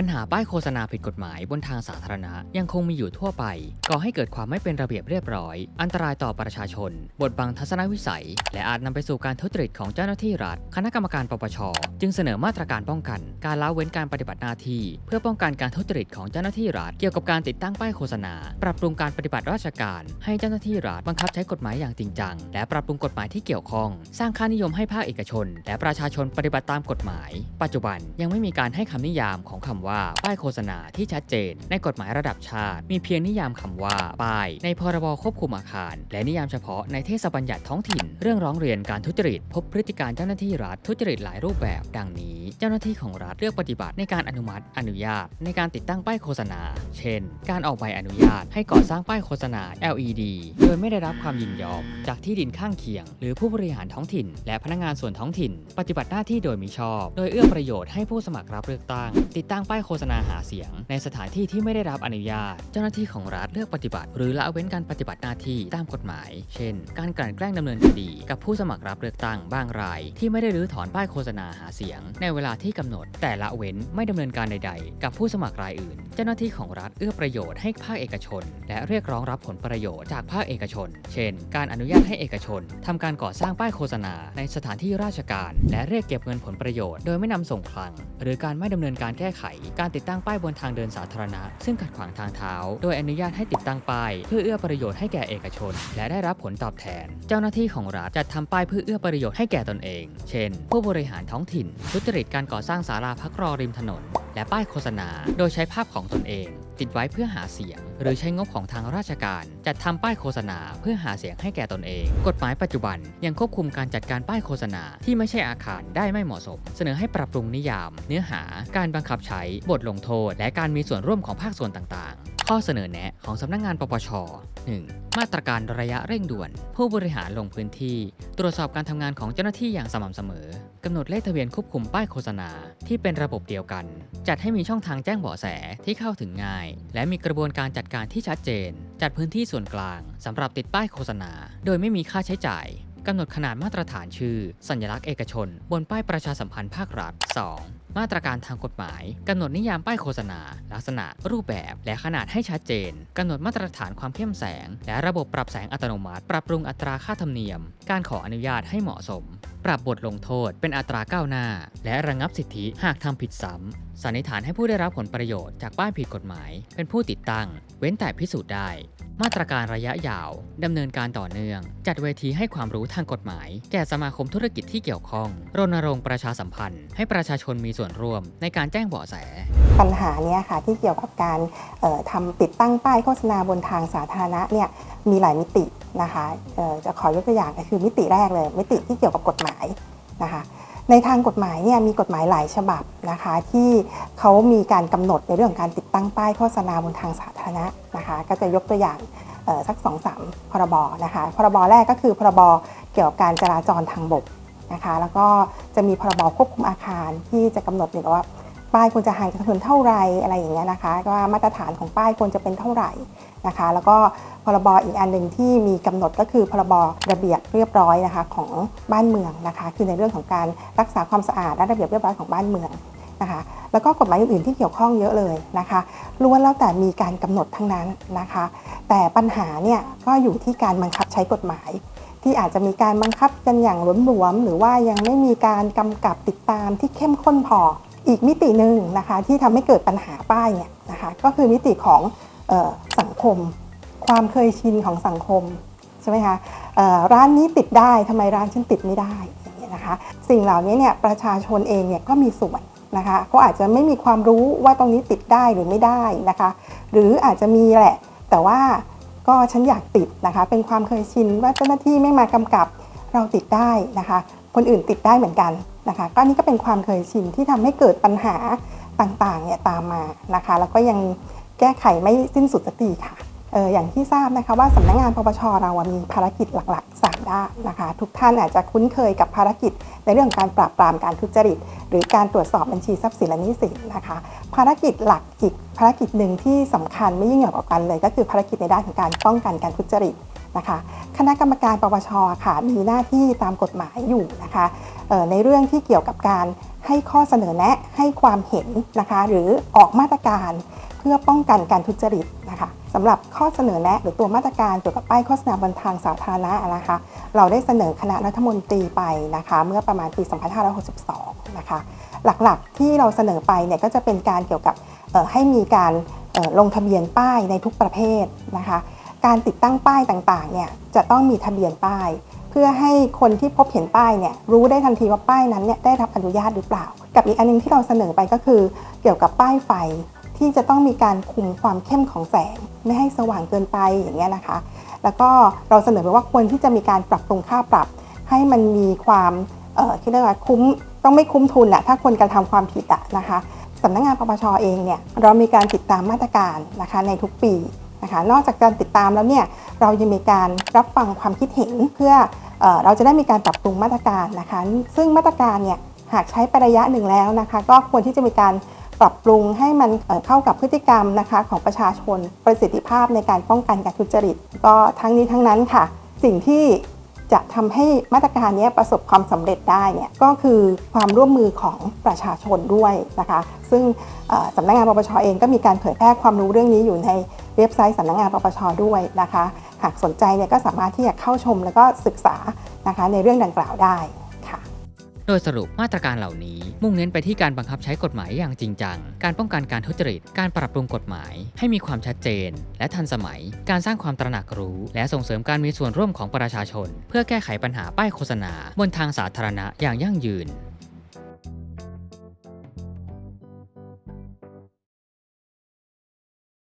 ปัญหาป้ายโฆษณาผิดกฎหมายบนทางสาธารณะยังคงมีอยู่ทั่วไป ก่อให้เกิดความไม่เป็นระเบียบเรียบร้อย อันตรายต่อประชาชน บทบังทัศนวิสัย และอาจนำไปสู่การทุจริตของเจ้าหน้าที่รัฐ คณะกรรมการปปช จึงเสนอมาตรการป้องกัน การละเว้นการปฏิบัติหน้าที่ เพื่อป้องกันการทุจริตของเจ้าหน้าที่รัฐ เกี่ยวกับการติดตั้งป้ายโฆษณา ปรับปรุงการปฏิบัติราชการ ให้เจ้าหน้าที่รัฐบังคับใช้กฎหมายอย่างจริงจัง และปรับปรุงกฎหมายที่เกี่ยวข้อง สร้างค่านิยมให้ภาคเอกชน และประชาชนปฏิบัติตามกฎหมาย ปัจจุบันยังไม่มีการให้คำนิยามของคำว่าป้ายโฆษณาที่ชัดเจน ในกฎหมายระดับชาติ มีเพียงนิยามคำว่าป้าย ในพรบควบคุมอาคาร และนิยามเฉพาะในเทศบัญญัติท้องถิ่น เรื่องร้องเรียนการทุจริต พบพฤติการเจ้าหน้าที่รัฐทุจริตหลายรูปแบบ ดังนี้ เจ้าหน้าที่ของรัฐเลือกปฏิบัติในการอนุมัติ อนุญาต ในการติดตั้งป้ายโฆษณา เช่น การออกใบอนุญาต ให้ก่อสร้างป้ายโฆษณา LED โดยไม่ได้รับความยินยอม จากที่ดินข้างเคียง หรือผู้บริหารท้องถิ่น และพนักงานส่วนท้องถิ่น ปฏิบัติหน้าที่โดยมิชอบ โดยเอื้อประโยชน์ให้ผู้สมัครรับเลือกตั้ง ติดตั้งป้ายโฆษณาหาเสียง ในสถานที่ที่ไม่ได้รับอนุญาต เจ้าหน้าที่ของรัฐเลือกปฏิบัติ หรือละเว้นการปฏิบัติหน้าที่ตามกฎหมาย เช่น การกลั่นแกล้งดำเนินคดี กับผู้สมัครรับเลือกตั้งบางราย ที่ไม่ได้รื้อถอนป้ายโฆษณาหาเสียง ในเวลาที่กำหนด แต่ละเว้นไม่ดำเนินการใด ๆ กับผู้สมัครรายอื่น เจ้าหน้าที่ของรัฐเอื้อประโยชน์ให้ภาคเอกชน และเรียกร้องรับผลประโยชน์จากภาคเอกชน เช่น การอนุญาตให้เอกชนทำการก่อสร้างป้ายโฆษณาในสถานที่ราชการ และเรียกเก็บเงินผลประโยชน์ โดยไม่นำส่งคลัง หรือการไม่ดำเนินการแก้ไขการติดตั้งป้ายบนทางเดินสาธารณะ ซึ่งขัดขวางทางเท้า โดยอนุญาตให้ติดตั้งป้าย เพื่อเอื้อประโยชน์ให้แก่เอกชน และได้รับผลตอบแทน เจ้าหน้าที่ของรัฐจัดทำป้ายเพื่อเอื้อประโยชน์ให้แก่ตนเอง เช่น ผู้บริหารท้องถิ่นทุจริตการก่อสร้างศาลาพักรอริมถนนและป้ายโฆษณา โดยใช้ภาพของตนเอง ติดไว้เพื่อหาเสียง หรือใช้งบของทางราชการ จัดทำป้ายโฆษณาเพื่อหาเสียงให้แก่ตนเอง กฎหมายปัจจุบันยังควบคุมการจัดการป้ายโฆษณาที่ไม่ใช่อาคารได้ไม่เหมาะสม เสนอให้ปรับปรุงนิยาม เนื้อหา การบังคับใช้ บทลงโทษ และการมีส่วนร่วมของภาคส่วนต่างๆ ข้อเสนอแนะของสำนักงงานปปช 1. มาตรการระยะเร่งด่วน ผู้บริหารลงพื้นที่ ตรวจสอบการทำงานของเจ้าหน้าที่อย่างสม่ำเสมอกำหนดเลขทะเบียนควบคุมป้ายโฆษณาที่เป็นระบบเดียวกัน จัดให้มีช่องทางแจ้งเบาะแสที่เข้าถึงง่าย และมีกระบวนการจัดการที่ชัดเจน จัดพื้นที่ส่วนกลางสำหรับติดป้ายโฆษณา โดยไม่มีค่าใช้จ่าย กำหนดขนาดมาตรฐานชื่อ สัญลักษณ์เอกชน บนป้ายประชาสัมพันธ์ภาครัฐ 2. มาตรการทางกฎหมายกำหนดนิยามป้ายโฆษณา ลักษณะ รูปแบบ และขนาดให้ชัดเจนกำหนดมาตรฐานความเข้มแสง และระบบปรับแสงอัตโนมัติ ปรับปรุงอัตราค่าธรรมเนียม การขออนุญาตให้เหมาะสม ปรับบทลงโทษเป็นอัตราก้าวหน้า และระงับสิทธิหากทำผิดซ้ำสันนิษฐานให้ผู้ได้รับผลประโยชน์จากป้ายผิดกฎหมาย เป็นผู้ติดตั้ง เว้นแต่พิสูจน์ได้ มาตรการระยะยาวดำเนินการต่อเนื่อง จัดเวทีให้ความรู้ทางกฎหมาย แก่สมาคมธุรกิจที่เกี่ยวข้อง รณรงค์ประชาสัมพันธ์ ให้ประชาชนมีส่วนร่วมในการแจ้งเบาะแส ปัญหาเนี้ยค่ะที่เกี่ยวกับการออทำติดตั้งป้ายโฆษณาบนทางสาธารณะเนี่ยมีหลายมิติ นะคะจะขอยกตัวอย่างก็คือมิติแรกเลย มิติที่เกี่ยวกับกฎหมายนะคะในทางกฎหมายเนี่ยมีกฎหมายหลายฉบับนะคะที่เขามีการกำหนดในเรื่องการติดตั้งป้ายโฆษณาบนทางสาธารณะนะคะก็จะยกตัวอย่างสัก2องสามพรบนะคะพรบแรกก็คือพรบเกี่ยวกับการจราจรทางบกนะคะแล้วก็จะมีพรบควบคุมอาคารที่จะกำหนดว่า ป้ายควรจะห่างจากถนนเท่าไหรอะไรอย่างเงี้ยนะคะก็ว่ามาตรฐานของป้ายควรจะเป็นเท่าไหร่นะคะ แล้วก็พรบอีกอันหนึ่งที่มีกำหนดก็คือพรบระเบียบเรียบร้อยนะคะของบ้านเมืองนะคะ คือในเรื่องของการรักษาความสะอาดและระเบียบเรียบร้อยของบ้านเมืองนะคะแล้วก็กฎหมายอื่นๆที่เกี่ยวข้องเยอะเลยนะคะล้วนแล้วแต่มีการกำหนดทั้งนั้นนะคะ แต่ปัญหาเนี่ยก็อยู่ที่การบังคับใช้กฎหมาย ที่อาจจะมีการบังคับกันอย่างหลวมๆหรือว่ายังไม่มีการกำกับติดตามที่เข้มข้นพอ อีกมิติหนึ่งนะคะที่ทำให้เกิดปัญหาป้ายเนี่ยนะคะก็คือมิติของออสังคม ความเคยชินของสังคมใช่ไหมคะร้านนี้ติดได้ทำไมร้านฉันติดไม่ได้อย่างเงี้ยนะคะสิ่งเหล่านี้เนี่ยประชาชนเองเนี่ยก็มีส่วนนะคะเขาอาจจะไม่มีความรู้ว่าตรงนี้ติดได้หรือไม่ได้นะคะหรืออาจจะมีแหละ แต่ว่าก็ฉันอยากติดนะคะเป็นความเคยชินว่าเจ้าหน้าที่ไม่มากำกับเราติดได้นะคะ คนอื่นติดได้เหมือนกันนะคะ ก็นี่ก็เป็นความเคยชินที่ทำให้เกิดปัญหาต่างๆเนี่ยตามมานะคะ แล้วก็ยังแก้ไขไม่สิ้นสุดสักทีค่ะเอออย่างที่ทราบนะคะว่าสำนักงานปปชเรามีภารกิจหลักๆ3ด้านนะคะ ทุกท่านอาจจะคุ้นเคยกับภารกิจในเรื่องการปราบปรามการทุจริต หรือการตรวจสอบบัญชีทรัพย์สินและหนี้สินนะคะ ภารกิจหลักอีกภารกิจหนึ่งที่สำคัญไม่ยิ่งหญ่กว่ากันเลย ก็คือภารกิจในด้านของการป้องกันการทุจริต นะคะ คณะกรรมการปปชค่ะมีหน้าที่ตามกฎหมายอยู่นะคะในเรื่องที่เกี่ยวกับการให้ข้อเสนอแนะให้ความเห็นนะคะ หรือออกมาตรการเพื่อป้องกันการทุจริตนะคะสำหรับข้อเสนอแนะหรือตัวมาตรการเกี่ยวกับป้ายโฆษณาบนทางสาธารณะนะคะ เราได้เสนอคณะรัฐมนตรีไปนะคะ เมื่อประมาณปี 2562 นะคะ หลักๆที่เราเสนอไปเนี่ยก็จะเป็นการเกี่ยวกับให้มีการลงทะเบียนป้ายในทุกประเภทนะคะ การติดตั้งป้ายต่างๆเนี่ยจะต้องมีทะเบียนป้าย เพื่อให้คนที่พบเห็นป้ายเนี่ยรู้ได้ทันทีว่าป้ายนั้นเนี่ยได้รับอนุญาตหรือเปล่า กับอีกอันนึงที่เราเสนอไปก็คือ เกี่ยวกับป้ายไฟที่จะต้องมีการคุมความเข้มของแสง ไม่ให้สว่างเกินไปอย่างเงี้ยนะคะ แล้วก็เราเสนอไปว่าควรที่จะมีการปรับปรุงค่าปรับ ให้มันมีความเอ่อที่เรียกว่าคุ้มต้องไม่คุ้มทุนอะถ้าคนกระทำความผิดอะนะคะสำนักงานปปชเองเนี่ยเรามีการติดตามมาตรการนะคะในทุกปี นะคะนอกจากการติดตามแล้วเนี่ยเรายังมีการรับฟังความคิดเห็นเพื่อเออเราจะได้มีการปรับปรุงมาตรการนะคะ ซึ่งมาตรการเนี่ยหากใช้ไประยะหนึ่งแล้วนะคะ ก็ควรที่จะมีการปรับปรุงให้มันเเข้ากับพฤติกรรมนะคะของประชาชนประสิทธิภาพในการป้องกันการทุจริต ก็ทั้งนี้ทั้งนั้นค่ะ สิ่งที่ จะทำให้มาตรการนี้ประสบความสำเร็จได้เนี่ยก็คือความร่วมมือของประชาชนด้วยนะคะ ซึ่งสำนักงานปปชเองก็มีการเผยแพร่ความรู้เรื่องนี้อยู่ในเว็บไซต์สำนักงานปปชด้วยนะคะ หากสนใจเนี่ยก็สามารถที่จะเข้าชมแล้วก็ศึกษานะคะในเรื่องดังกล่าวได้ โดยสรุปมาตรการเหล่านี้มุ่งเน้นไปที่การบังคับใช้กฎหมายอย่างจริงจัง การป้องกันการทุจริต การปรับปรุงกฎหมาย ให้มีความชัดเจน และทันสมัย การสร้างความตระหนักรู้ และส่งเสริมการมีส่วนร่วมของประชาชน เพื่อแก้ไขปัญหาป้ายโฆษณา บนทางสาธารณะอย่างยั่งยืน